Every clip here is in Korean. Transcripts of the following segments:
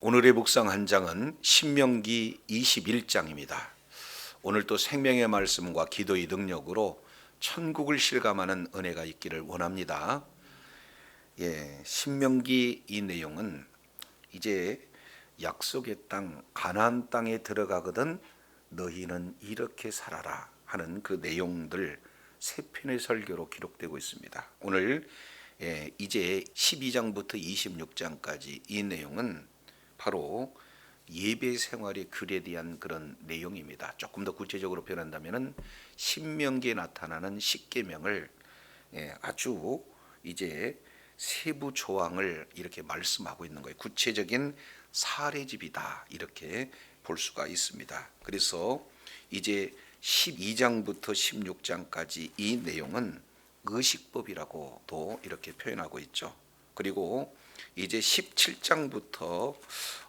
오늘의 묵상 한 장은 신명기 21장입니다. 오늘 또 생명의 말씀과 기도의 능력으로 천국을 실감하는 은혜가 있기를 원합니다. 예, 신명기 이 내용은 이제 약속의 땅 가나안 땅에 들어가거든 너희는 이렇게 살아라 하는 그 내용들 세 편의 설교로 기록되고 있습니다. 오늘 예, 이제 12장부터 26장까지 이 내용은 바로 예배 생활의 글에 대한 그런 내용입니다. 조금 더 구체적으로 표현한다면은 신명기에 나타나는 십계명을 예, 아주 이제 세부 조항을 이렇게 말씀하고 있는 거예요. 구체적인 사례집이다 이렇게 볼 수가 있습니다. 그래서 이제 12장부터 16장까지 이 내용은 의식법이라고도 이렇게 표현하고 있죠. 그리고 이제 17장부터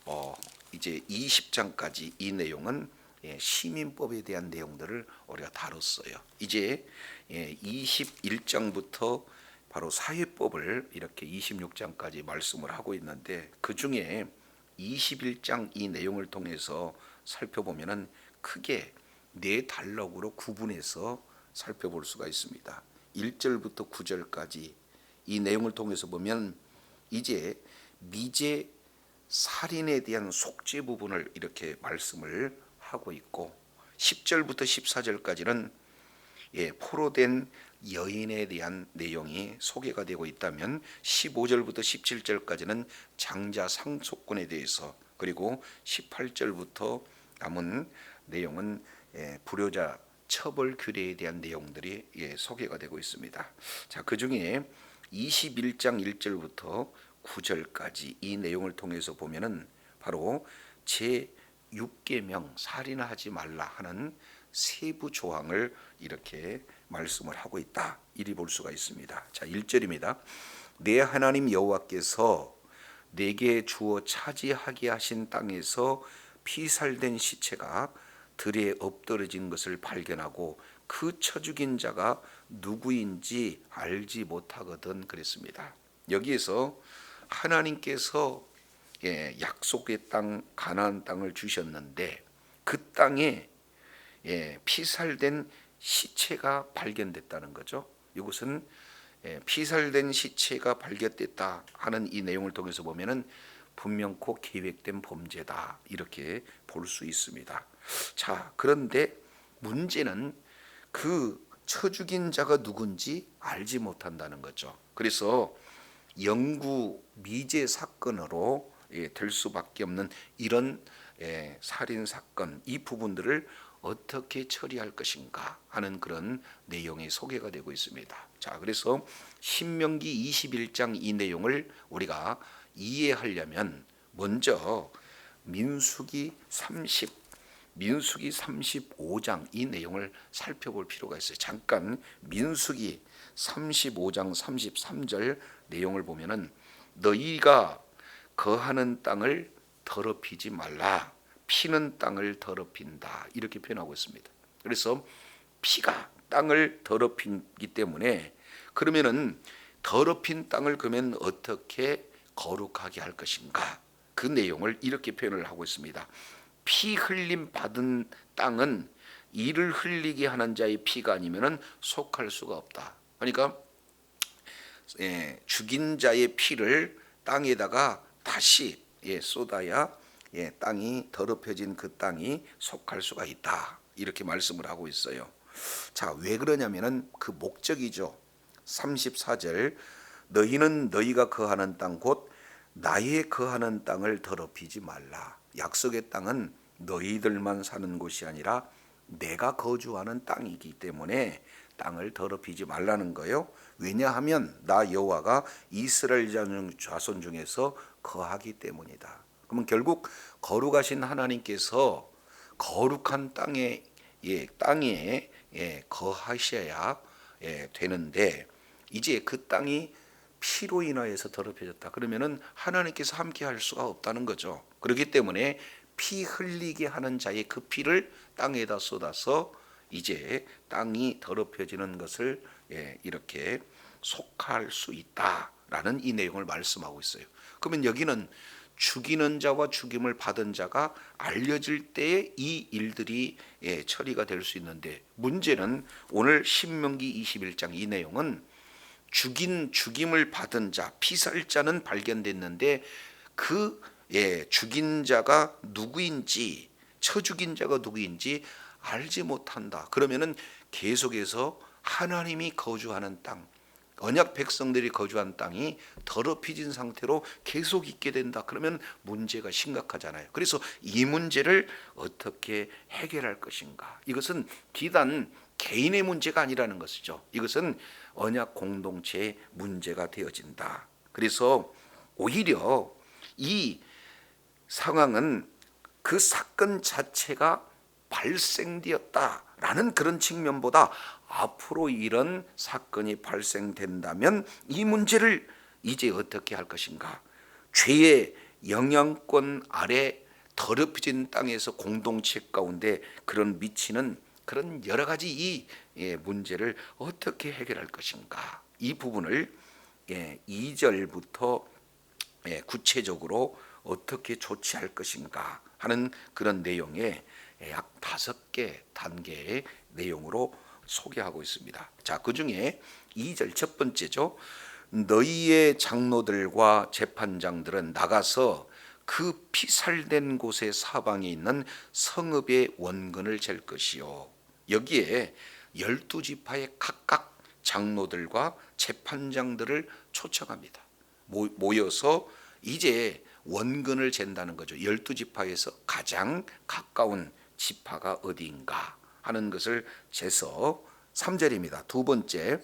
어 이제 20장까지 이 내용은 예, 시민법에 대한 내용들을 우리가 다뤘어요. 이제 예, 21장부터 바로 사회법을 이렇게 26장까지 말씀을 하고 있는데 그 중에 21장 이 내용을 통해서 살펴보면은 크게 네 단락으로 구분해서 살펴볼 수가 있습니다. 1절부터 9절까지 이 내용을 통해서 보면 이제 미제 살인에 대한 속죄 부분을 이렇게 말씀을 하고 있고 10절부터 14절까지는 예, 포로된 여인에 대한 내용이 소개가 되고 있다면 15절부터 17절까지는 장자 상속권에 대해서 그리고 18절부터 남은 내용은 예, 불효자 처벌 규례에 대한 내용들이 예, 소개가 되고 있습니다. 자, 그 중에 21장 1절부터 9절까지 이 내용을 통해서 보면은 바로 제 6계명 살인하지 말라 하는 세부 조항을 이렇게 말씀을 하고 있다. 이리 볼 수가 있습니다. 자, 1절입니다. 내 하나님 여호와께서 내게 주어 차지하게 하신 땅에서 피살된 시체가 들에 엎드러진 것을 발견하고 그 쳐죽인 자가 누구인지 알지 못하거든 그랬습니다. 여기에서 하나님께서 예, 약속의 땅 가나안 땅을 주셨는데 그 땅에 예, 피살된 시체가 발견됐다는 거죠. 이것은 예, 피살된 시체가 발견됐다 하는 이 내용을 통해서 보면은 분명코 계획된 범죄다 이렇게 볼 수 있습니다. 자, 그런데 문제는 그 처죽인 자가 누군지 알지 못한다는 거죠. 그래서 영구 미제 사건으로 예, 될 수밖에 없는 이런 예, 살인 사건 이 부분들을 어떻게 처리할 것인가 하는 그런 내용이 소개가 되고 있습니다. 자, 그래서 신명기 21장 이 내용을 우리가 이해하려면 먼저 민수기 30 민수기 35장 이 내용을 살펴볼 필요가 있어요. 잠깐 민수기 35장 33절 내용을 보면은 너희가 거하는 땅을 더럽히지 말라. 피는 땅을 더럽힌다. 이렇게 표현하고 있습니다. 그래서 피가 땅을 더럽히기 때문에 그러면은 더럽힌 땅을 그러면 어떻게 거룩하게 할 것인가? 그 내용을 이렇게 표현을 하고 있습니다. 피 흘림 받은 땅은 이를 흘리게 하는 자의 피가 아니면은 속할 수가 없다. 그러니까 예, 죽인 자의 피를 땅에다가 다시 예, 쏟아야 예, 땅이 더럽혀진 그 땅이 속할 수가 있다. 이렇게 말씀을 하고 있어요. 자, 왜 그러냐면은 그 목적이죠. 34절 너희는 너희가 거하는 땅 곧 나의 거하는 땅을 더럽히지 말라. 약속의 땅은 너희들만 사는 곳이 아니라 내가 거주하는 땅이기 때문에 땅을 더럽히지 말라는 거요. 왜냐하면 나 여호와가 이스라엘 자손 중에서 거하기 때문이다. 그러면 결국 거룩하신 하나님께서 거룩한 땅에 예, 땅에 예, 거하셔야 예, 되는데 이제 그 땅이 피로 인하여서 더럽혀졌다. 그러면은 하나님께서 함께 할 수가 없다는 거죠. 그렇기 때문에 피 흘리게 하는 자의 그 피를 땅에다 쏟아서 이제 땅이 더럽혀지는 것을 예, 이렇게 속할 수 있다라는 이 내용을 말씀하고 있어요. 그러면 여기는 죽이는 자와 죽임을 받은 자가 알려질 때에 이 일들이 예, 처리가 될 수 있는데 문제는 오늘 신명기 21장 이 내용은 죽인 죽임을 받은 자 피살자는 발견됐는데 그 예, 죽인 자가 누구인지 처 죽인 자가 누구인지 알지 못한다. 그러면은 계속해서 하나님이 거주하는 땅 언약 백성들이 거주한 땅이 더럽혀진 상태로 계속 있게 된다. 그러면 문제가 심각하잖아요. 그래서 이 문제를 어떻게 해결할 것인가? 이것은 비단 개인의 문제가 아니라는 것이죠. 이것은 언약 공동체의 문제가 되어진다. 그래서 오히려 이 상황은 그 사건 자체가 발생되었다라는 그런 측면보다 앞으로 이런 사건이 발생된다면 이 문제를 이제 어떻게 할 것인가? 죄의 영향권 아래 더럽혀진 땅에서 공동체 가운데 그런 미치는 그런 여러 가지 이 예, 문제를 어떻게 해결할 것인가? 이 부분을 예, 2절부터 예, 구체적으로 어떻게 조치할 것인가 하는 그런 내용의 약 다섯 개 단계의 내용으로 소개하고 있습니다. 자, 그 중에 2절 첫 번째죠. 너희의 장로들과 재판장들은 나가서 그 피살된 곳의 사방에 있는 성읍의 원근을 잴 것이요. 여기에 열두 지파의 각각 장로들과 재판장들을 초청합니다. 모- 모여서 이제 원근을 잰다는 거죠. 열두 지파에서 가장 가까운 지파가 어디인가 하는 것을 재서 3절입니다. 두 번째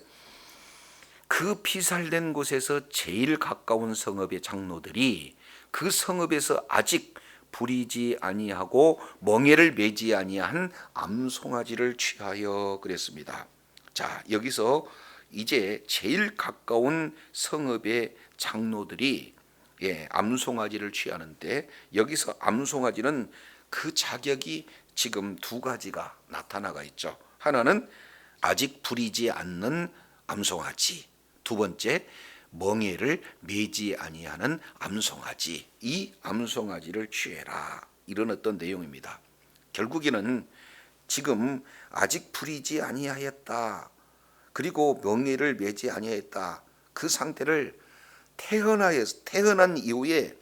그 피살된 곳에서 제일 가까운 성읍의 장로들이 그 성읍에서 아직 부리지 아니하고 멍에를 매지 아니한 암송아지를 취하여 그랬습니다. 자, 여기서 이제 제일 가까운 성읍의 장로들이 예, 암송아지를 취하는데 여기서 암송아지는 그 자격이 지금 두 가지가 나타나가 있죠. 하나는 아직 부리지 않는 암송아지. 두 번째 멍에를 매지 아니하는 암송아지. 이 암송아지를 취해라. 이런 어떤 내용입니다. 결국에는 지금 아직 부리지 아니하였다. 그리고 명예를 매지 아니하였다. 그 상태를 태어나서 태어난 이후에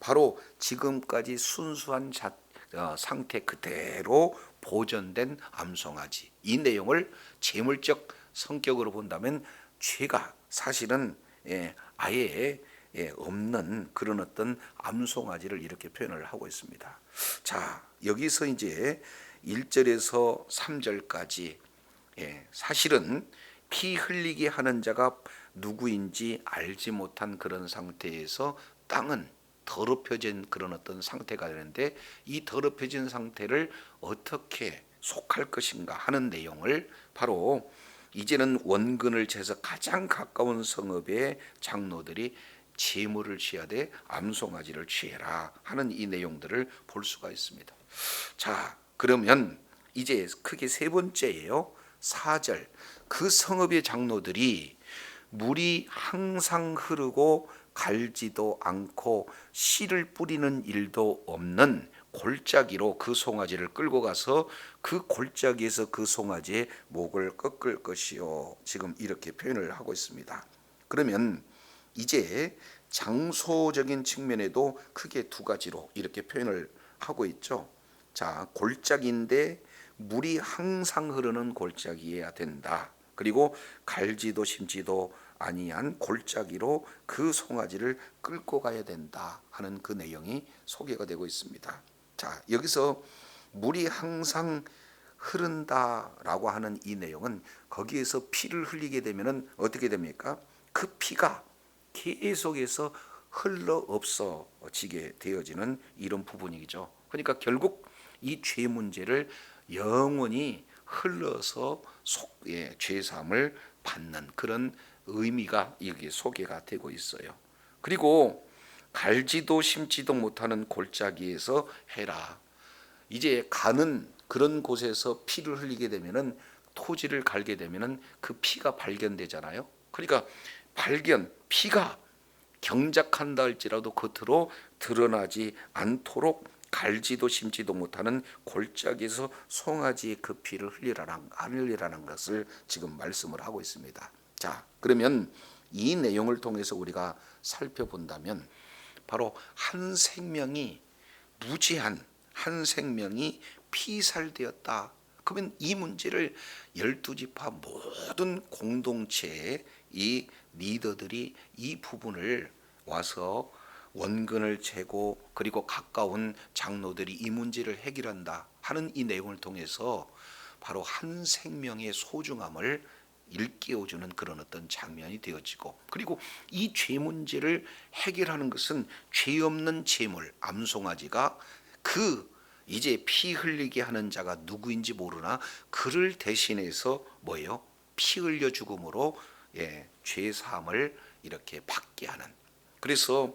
바로 지금까지 순수한 자, 어, 상태 그대로 보존된 암송아지 이 내용을 재물적 성격으로 본다면 죄가 사실은 예, 아예 예, 없는 그런 어떤 암송아지를 이렇게 표현을 하고 있습니다. 자 여기서 이제 1절에서 3절까지 예, 사실은 피 흘리게 하는 자가 누구인지 알지 못한 그런 상태에서 땅은 더럽혀진 그런 어떤 상태가 되는데 이 더럽혀진 상태를 어떻게 속할 것인가 하는 내용을 바로 이제는 원근을 재서 가장 가까운 성읍의 장로들이 제물을 취하되 암송아지를 취해라 하는 이 내용들을 볼 수가 있습니다. 자, 그러면 이제 크게 세 번째예요. 4절. 그 성읍의 장로들이 물이 항상 흐르고 갈지도 않고 씨를 뿌리는 일도 없는 골짜기로 그 송아지를 끌고 가서 그 골짜기에서 그 송아지의 목을 꺾을 것이요. 지금 이렇게 표현을 하고 있습니다. 그러면 이제 장소적인 측면에도 크게 두 가지로 이렇게 표현을 하고 있죠. 자, 골짜기인데 물이 항상 흐르는 골짜기여야 된다. 그리고 갈지도 심지도 아니한 골짜기로 그 송아지를 끌고 가야 된다 하는 그 내용이 소개가 되고 있습니다. 자, 여기서 물이 항상 흐른다라고 하는 이 내용은 거기에서 피를 흘리게 되면은 어떻게 됩니까? 그 피가 계속해서 흘러 없어지게 되어지는 이런 부분이죠. 그러니까 결국 이 죄 문제를 영원히 흘러서 속, 예, 죄삼을 받는 그런 의미가 여기 소개가 되고 있어요. 그리고 갈지도 심지도 못하는 골짜기에서 해라. 이제 가는 그런 곳에서 피를 흘리게 되면은 토지를 갈게 되면은 그 피가 발견되잖아요. 그러니까 발견 피가 경작한다 할지라도 겉으로 드러나지 않도록 갈지도 심지도 못하는 골짜기에서 송아지의 그 피를 흘리라는, 흘리라는 것을 지금 말씀을 하고 있습니다. 자, 그러면 이 내용을 통해서 우리가 살펴본다면 바로 한 생명이 무지한 한 생명이 피살되었다. 그러면 이 문제를 열두 지파 모든 공동체의 이 리더들이 이 부분을 와서 원근을 재고 그리고 가까운 장로들이 이 문제를 해결한다 하는 이 내용을 통해서 바로 한 생명의 소중함을 일깨워주는 그런 어떤 장면이 되어지고 그리고 이 죄 문제를 해결하는 것은 죄 없는 재물 암송아지가 그 이제 피 흘리게 하는 자가 누구인지 모르나 그를 대신해서 뭐예요? 피 흘려 죽음으로 예, 죄 사함을 이렇게 받게 하는 그래서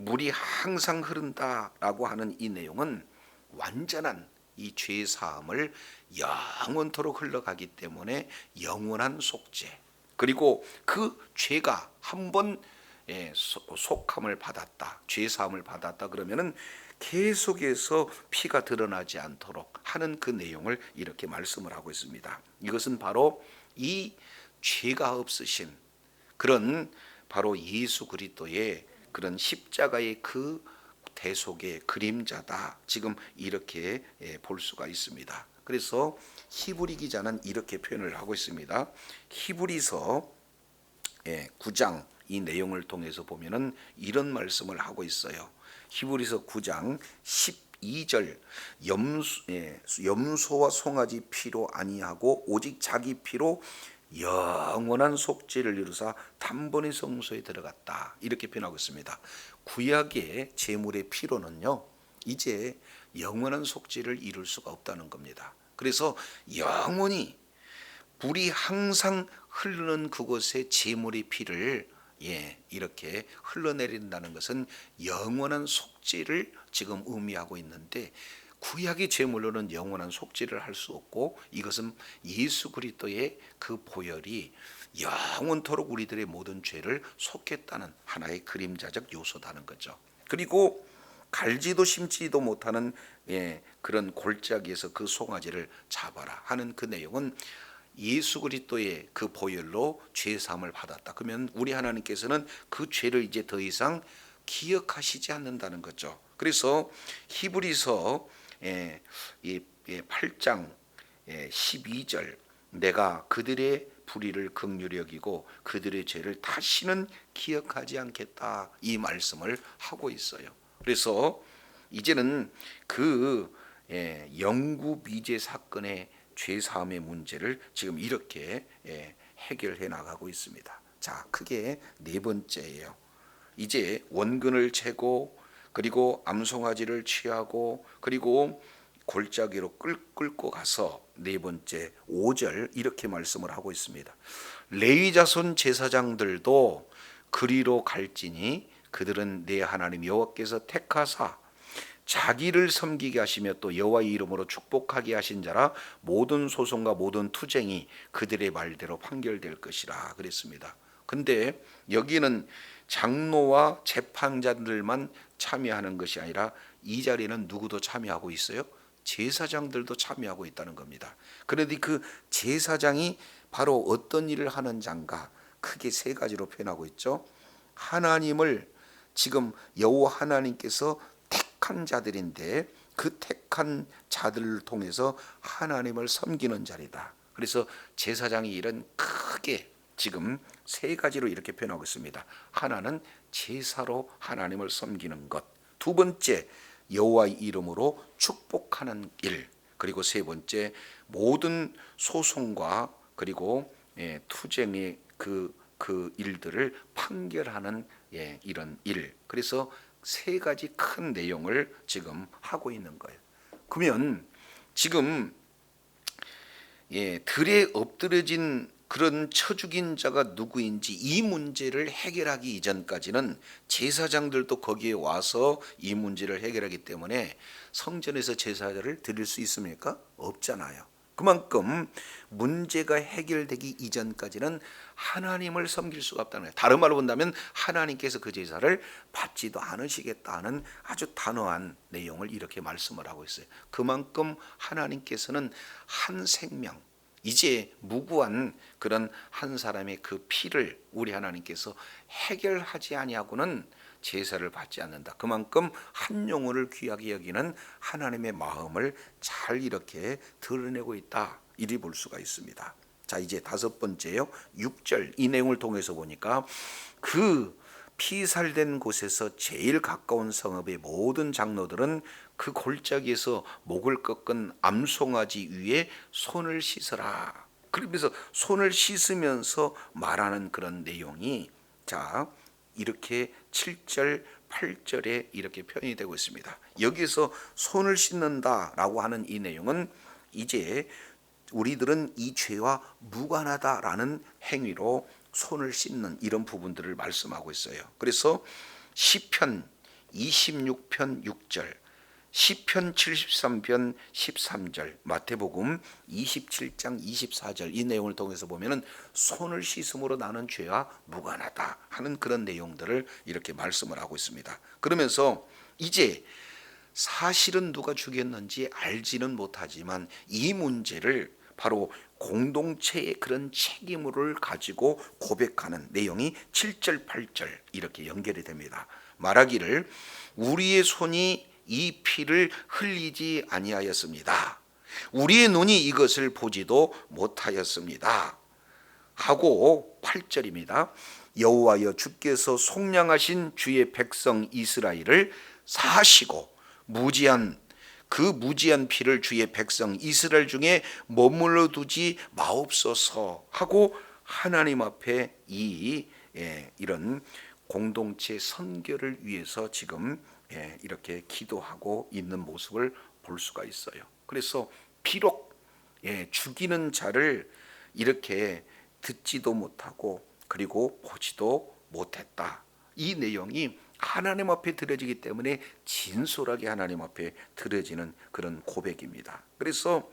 물이 항상 흐른다라고 하는 이 내용은 완전한 이 죄 사함을 영원토록 흘러가기 때문에 영원한 속죄 그리고 그 죄가 한번 예, 소- 속함을 받았다 죄 사함을 받았다 그러면은 계속해서 피가 드러나지 않도록 하는 그 내용을 이렇게 말씀을 하고 있습니다. 이것은 바로 이 죄가 없으신 그런 바로 예수 그리스도의 그런 십자가의 그 대속의 그림자다. 지금 이렇게 예, 볼 수가 있습니다. 그래서 히브리 기자는 이렇게 표현을 하고 있습니다. 히브리서 예, 9장 이 내용을 통해서 보면은 이런 말씀을 하고 있어요. 히브리서 9장 12절 염소, 예, 염소와 송아지 피로 아니하고 오직 자기 피로 영원한 속죄를 이루사 단번에 성소에 들어갔다 이렇게 표현하고 있습니다. 구약의 제물의 피로는요 이제 영원한 속죄를 이룰 수가 없다는 겁니다. 그래서 영원히 불이 항상 흐르는 그곳에 제물의 피를 예, 이렇게 흘러내린다는 것은 영원한 속죄를 지금 의미하고 있는데 구약의 제물로는 영원한 속죄를 할 수 없고 이것은 예수 그리스도의 그 보혈이 영원토록 우리들의 모든 죄를 속했다는 하나의 그림자적 요소다는 거죠. 그리고 갈지도 심지도 못하는 예, 그런 골짜기에서 그 송아지를 잡아라 하는 그 내용은 예수 그리스도의 그 보혈로 죄 사함을 받았다. 그러면 우리 하나님께서는 그 죄를 이제 더 이상 기억하시지 않는다는 거죠. 그래서 히브리서 예, 이 8장 12절 내가 그들의 불의를 극률히 여기고 그들의 죄를 다시는 기억하지 않겠다 이 말씀을 하고 있어요. 그래서 이제는 그 예, 영구 미제 사건의 죄 사함의 문제를 지금 이렇게 예, 해결해 나가고 있습니다. 자, 크게 네 번째예요. 이제 원근을 채고 그리고 암송아지를 취하고 그리고 골짜기로 끌, 끌고 가서 네 번째 5절 이렇게 말씀을 하고 있습니다. 레위 자손 제사장들도 그리로 갈지니 그들은 내 하나님 여호와께서 택하사 자기를 섬기게 하시며 또 여호와의 이름으로 축복하게 하신 자라 모든 소송과 모든 투쟁이 그들의 말대로 판결될 것이라 그랬습니다. 근데 여기는 장로와 재판자들만 참여하는 것이 아니라 이 자리에는 누구도 참여하고 있어요? 제사장들도 참여하고 있다는 겁니다. 그런데 그 제사장이 바로 어떤 일을 하는 자인가 크게 세 가지로 표현하고 있죠. 하나님을 지금 여호와 하나님께서 택한 자들인데 그 택한 자들을 통해서 하나님을 섬기는 자리다. 그래서 제사장의 일은 크게 지금 세 가지로 이렇게 표현하고 있습니다. 하나는 제사로 하나님을 섬기는 것. 두 번째 여호와의 이름으로 축복하는 일. 그리고 세 번째 모든 소송과 그리고 예, 투쟁의 그, 그 일들을 판결하는 예, 이런 일. 그래서 세 가지 큰 내용을 지금 하고 있는 거예요. 그러면 지금 예, 들에 엎드려진 그런 쳐 죽인 자가 누구인지 이 문제를 해결하기 이전까지는 제사장들도 거기에 와서 이 문제를 해결하기 때문에 성전에서 제사를 드릴 수 있습니까? 없잖아요. 그만큼 문제가 해결되기 이전까지는 하나님을 섬길 수가 없다는 거예요. 다른 말로 본다면 하나님께서 그 제사를 받지도 않으시겠다는 아주 단호한 내용을 이렇게 말씀을 하고 있어요. 그만큼 하나님께서는 한 생명, 이제 무구한 그런 한 사람의 그 피를 우리 하나님께서 해결하지 아니하고는 제사를 받지 않는다. 그만큼 한 영혼을 귀하게 여기는 하나님의 마음을 잘 이렇게 드러내고 있다. 이리 볼 수가 있습니다. 자, 이제 다섯 번째요. 6절 이 내용을 통해서 보니까 그 피살된 곳에서 제일 가까운 성읍의 모든 장로들은 그 골짜기에서 목을 꺾은 암송아지 위에 손을 씻어라. 그러면서 손을 씻으면서 말하는 그런 내용이 자 이렇게 7절 8절에 이렇게 표현이 되고 있습니다. 여기서 손을 씻는다라고 하는 이 내용은 이제 우리들은 이 죄와 무관하다라는 행위로 손을 씻는 이런 부분들을 말씀하고 있어요. 그래서 시편 26편 6절, 시편 73편 13절, 마태복음 27장 24절 이 내용을 통해서 보면은 손을 씻음으로 나는 죄와 무관하다 하는 그런 내용들을 이렇게 말씀을 하고 있습니다. 그러면서 이제 사실은 누가 죽였는지 알지는 못하지만 이 문제를 바로 공동체의 그런 책임을 가지고 고백하는 내용이 7절 8절 이렇게 연결이 됩니다. 말하기를 우리의 손이 이 피를 흘리지 아니하였습니다. 우리의 눈이 이것을 보지도 못하였습니다. 하고 8절입니다. 여호와여 주께서 속량하신 주의 백성 이스라엘을 사시고 무지한 그 무지한 피를 주의 백성 이스라엘 중에 머물러 두지 마옵소서 하고 하나님 앞에 이 예, 이런 공동체 선결을 위해서 지금 예, 이렇게 기도하고 있는 모습을 볼 수가 있어요. 그래서 비록 예, 죽이는 자를 이렇게 듣지도 못하고 그리고 보지도 못했다. 이 내용이 하나님 앞에 드려지기 때문에 진솔하게 하나님 앞에 드려지는 그런 고백입니다. 그래서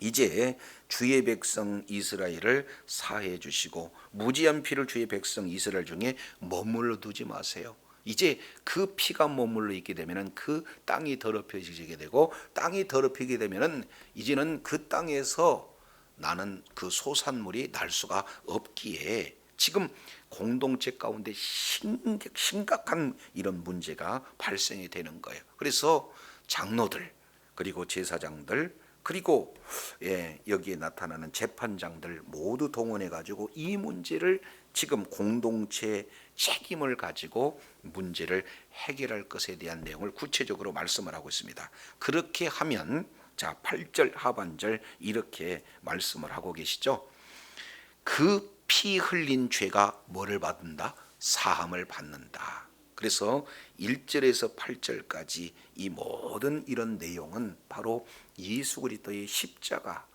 이제 주의 백성 이스라엘을 사해 주시고 무지한 피를 주의 백성 이스라엘 중에 머물러 두지 마세요. 이제 그 피가 머물러 있게 되면은 그 땅이 더럽혀지게 되고 땅이 더럽히게 되면은 이제는 그 땅에서 나는 그 소산물이 날 수가 없기에 지금 공동체 가운데 심각한 이런 문제가 발생이 되는 거예요. 그래서 장로들 그리고 제사장들 그리고 예, 여기에 나타나는 재판장들 모두 동원해 가지고 이 문제를 지금 공동체 책임을 가지고 문제를 해결할 것에 대한 내용을 구체적으로 말씀을 하고 있습니다. 그렇게 하면 자 8절 하반절 이렇게 말씀을 하고 계시죠. 그 피 흘린 죄가 뭐를 받는다? 사함을 받는다. 그래서 1절에서 8절까지 이 모든 이런 내용은 바로 예수 그리스도의 십자가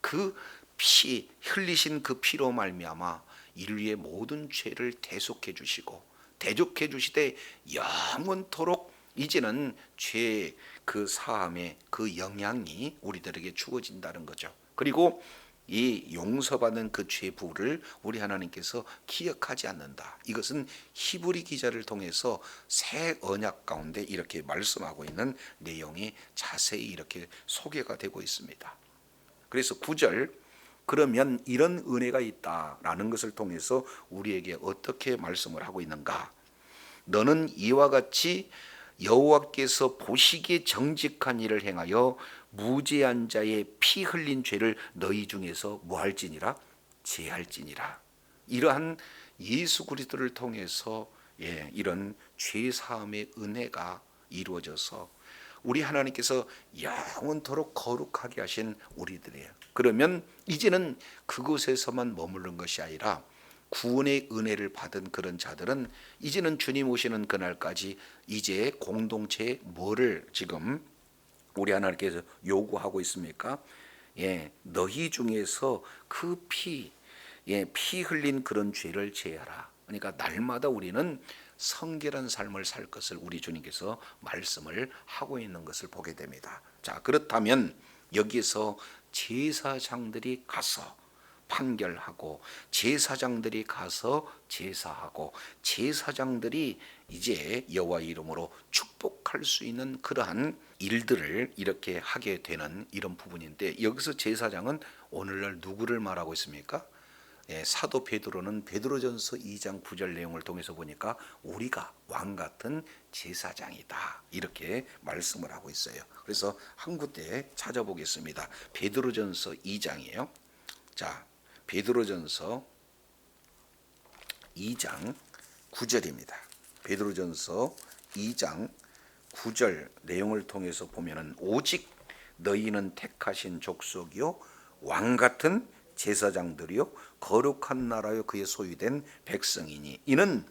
그 피 흘리신 그 피로 말미암아 인류의 모든 죄를 대속해 주시고 대적해 주시되 영원토록 이제는 죄 그 사함의 그 영향이 우리들에게 주어진다는 거죠. 그리고 이 용서받는 그 죄부를 우리 하나님께서 기억하지 않는다. 이것은 히브리 기자를 통해서 새 언약 가운데 이렇게 말씀하고 있는 내용이 자세히 이렇게 소개가 되고 있습니다. 그래서 9절 그러면 이런 은혜가 있다라는 것을 통해서 우리에게 어떻게 말씀을 하고 있는가? 너는 이와 같이 여호와께서 보시기에 정직한 일을 행하여 무죄한 자의 피 흘린 죄를 너희 중에서 뭐할지니라 제할지니라 이러한 예수 그리스도를 통해서 예, 이런 죄 사함의 은혜가 이루어져서 우리 하나님께서 영원토록 거룩하게 하신 우리들이에요. 그러면 이제는 그곳에서만 머무른 것이 아니라 구원의 은혜를 받은 그런 자들은 이제는 주님 오시는 그날까지 이제 공동체에 뭐를 지금 우리 하나님께서 요구하고 있습니까? 예, 너희 중에서 그 피, 예, 피 흘린 그런 죄를 제하라. 그러니까 날마다 우리는 성결한 삶을 살 것을 우리 주님께서 말씀을 하고 있는 것을 보게 됩니다. 자, 그렇다면 여기에서 제사장들이 가서 판결하고 제사장들이 가서 제사하고 제사장들이 이제 여호와 이름으로 축복할 수 있는 그러한 일들을 이렇게 하게 되는 이런 부분인데 여기서 제사장은 오늘날 누구를 말하고 있습니까? 예, 사도 베드로는 베드로전서 2장 9절 내용을 통해서 보니까 우리가 왕 같은 제사장이다 이렇게 말씀을 하고 있어요. 그래서 한 군데 찾아보겠습니다. 베드로전서 2장이에요. 자, 베드로전서 2장 9절입니다. 베드로전서 2장 9절 내용을 통해서 보면은 오직 너희는 택하신 족속이요 왕 같은 제사장들이요 거룩한 나라요 그의 소유된 백성이니 이는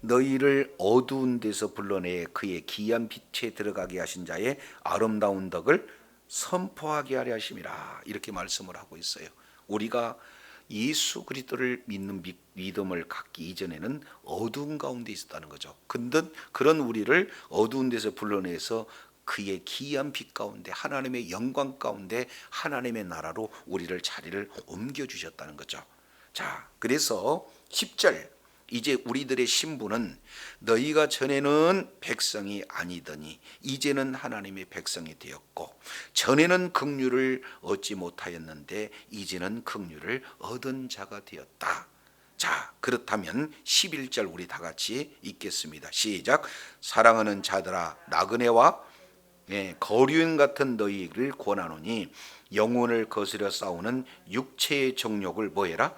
너희를 어두운 데서 불러내 그의 기이한 빛에 들어가게 하신 자의 아름다운 덕을 선포하게 하려 하심이라 이렇게 말씀을 하고 있어요. 우리가 예수 그리스도를 믿는 미- 믿음을 갖기 이전에는 어두운 가운데 있었다는 거죠. 근데 그런 우리를 어두운 데서 불러내서 그의 기이한 빛 가운데 하나님의 영광 가운데 하나님의 나라로 우리를 자리를 옮겨 주셨다는 거죠. 자, 그래서 10절 이제 우리들의 신분은 너희가 전에는 백성이 아니더니 이제는 하나님의 백성이 되었고 전에는 긍휼을 얻지 못하였는데 이제는 긍휼을 얻은 자가 되었다. 자, 그렇다면 11절 우리 다 같이 읽겠습니다. 시작. 사랑하는 자들아 나그네와 예, 거류인 같은 너희를 권하노니 영혼을 거스려 싸우는 육체의 정욕을 뭐해라?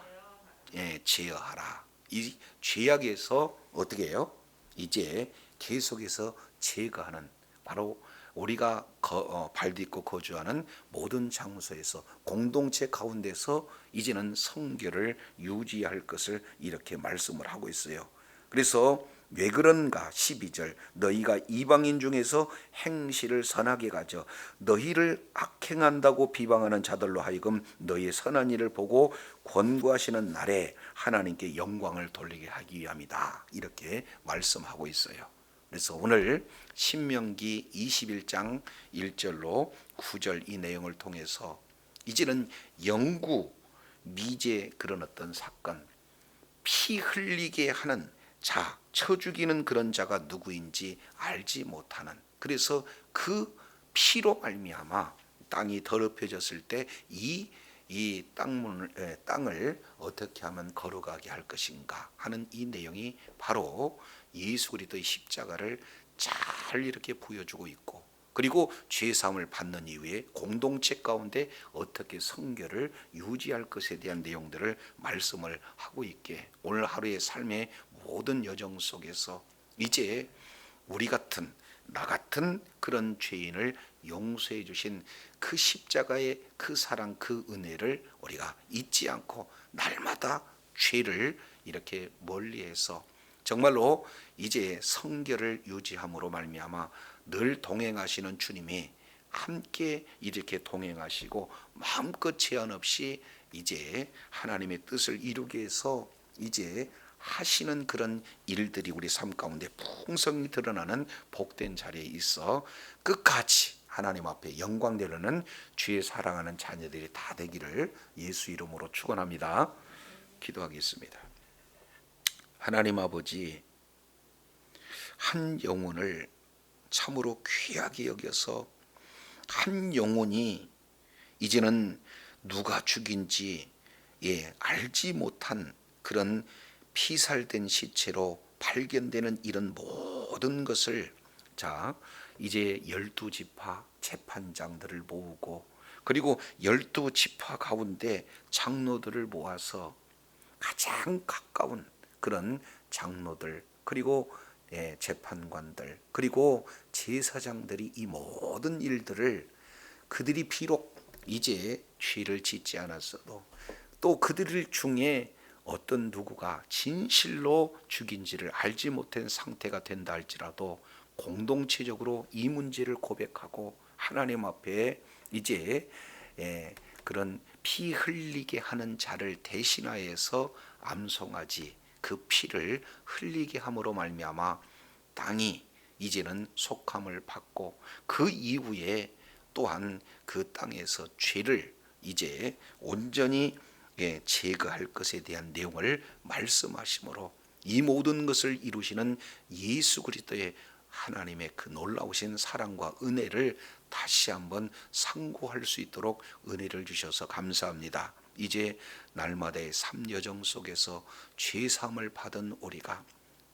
예, 제어하라. 이 죄악에서 어떻게 해요? 이제 계속해서 제거하는 바로 우리가 거, 어, 발 딛고 거주하는 모든 장소에서 공동체 가운데서 이제는 성결을 유지할 것을 이렇게 말씀을 하고 있어요. 그래서 왜 그런가? 12절. 너희가 이방인 중에서 행실을 선하게 가져 너희를 악행한다고 비방하는 자들로 하여금 너희의 선한 일을 보고 권고하시는 날에 하나님께 영광을 돌리게 하기 위함이다. 이렇게 말씀하고 있어요. 그래서 오늘 신명기 21장 1절로 9절 이 내용을 통해서 이제는 영구 미제 그런 어떤 사건 피 흘리게 하는 자, 쳐 죽이는 그런 자가 누구인지 알지 못하는. 그래서 그 피로 말미암아 땅이 더럽혀졌을 때 이 이 땅문을 에, 땅을 어떻게 하면 거룩하게 할 것인가 하는 이 내용이 바로 예수 그리스도의 십자가를 잘 이렇게 보여주고 있고 그리고 죄 사함을 받는 이후에 공동체 가운데 어떻게 성결을 유지할 것에 대한 내용들을 말씀을 하고 있게 오늘 하루의 삶의 모든 여정 속에서 이제 우리 같은 나 같은 그런 죄인을 용서해 주신 그 십자가의 그 사랑 그 은혜를 우리가 잊지 않고 날마다 죄를 이렇게 멀리해서 정말로 이제 성결을 유지함으로 말미암아 늘 동행하시는 주님이 함께 이렇게 동행하시고 마음껏 제한 없이 이제 하나님의 뜻을 이루기 위해서 이제 하시는 그런 일들이 우리 삶 가운데 풍성히 드러나는 복된 자리에 있어 끝까지 하나님 앞에 영광 되려는 주의 사랑하는 자녀들이 다 되기를 예수 이름으로 축원합니다. 기도하겠습니다. 하나님 아버지 한 영혼을 참으로 귀하게 여겨서 한 영혼이 이제는 누가 죽인지 예, 알지 못한 그런 피살된 시체로 발견되는 이런 모든 것을 자 이제 열두 지파 재판장들을 모으고 그리고 열두 지파 가운데 장로들을 모아서 가장 가까운 그런 장로들 그리고 예, 재판관들 그리고 제사장들이 이 모든 일들을 그들이 비록 이제 죄를 짓지 않았어도 또 그들 중에 어떤 누구가 진실로 죽인지를 알지 못한 상태가 된다 할지라도 공동체적으로 이 문제를 고백하고 하나님 앞에 이제 예, 그런 피 흘리게 하는 자를 대신하여서 암송하지 그 피를 흘리게 함으로 말미암아 땅이 이제는 속함을 받고 그 이후에 또한 그 땅에서 죄를 이제 온전히 예, 제거할 것에 대한 내용을 말씀하심으로 이 모든 것을 이루시는 예수 그리스도의 하나님의 그 놀라우신 사랑과 은혜를 다시 한번 상고할 수 있도록 은혜를 주셔서 감사합니다. 이제 날마다의 삶 여정 속에서 죄 사함을 받은 우리가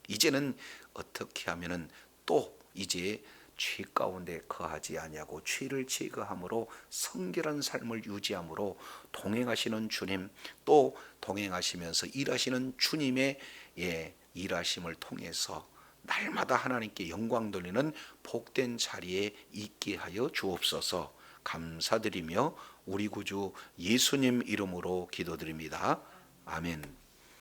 이제는 어떻게 하면은 또 이제 죄 가운데 거하지 아니하고 죄를 제거함으로 성결한 삶을 유지함으로 동행하시는 주님 또 동행하시면서 일하시는 주님의 예, 일하심을 통해서 날마다 하나님께 영광 돌리는 복된 자리에 있게 하여 주옵소서 감사드리며 우리 구주 예수님 이름으로 기도드립니다. 아멘.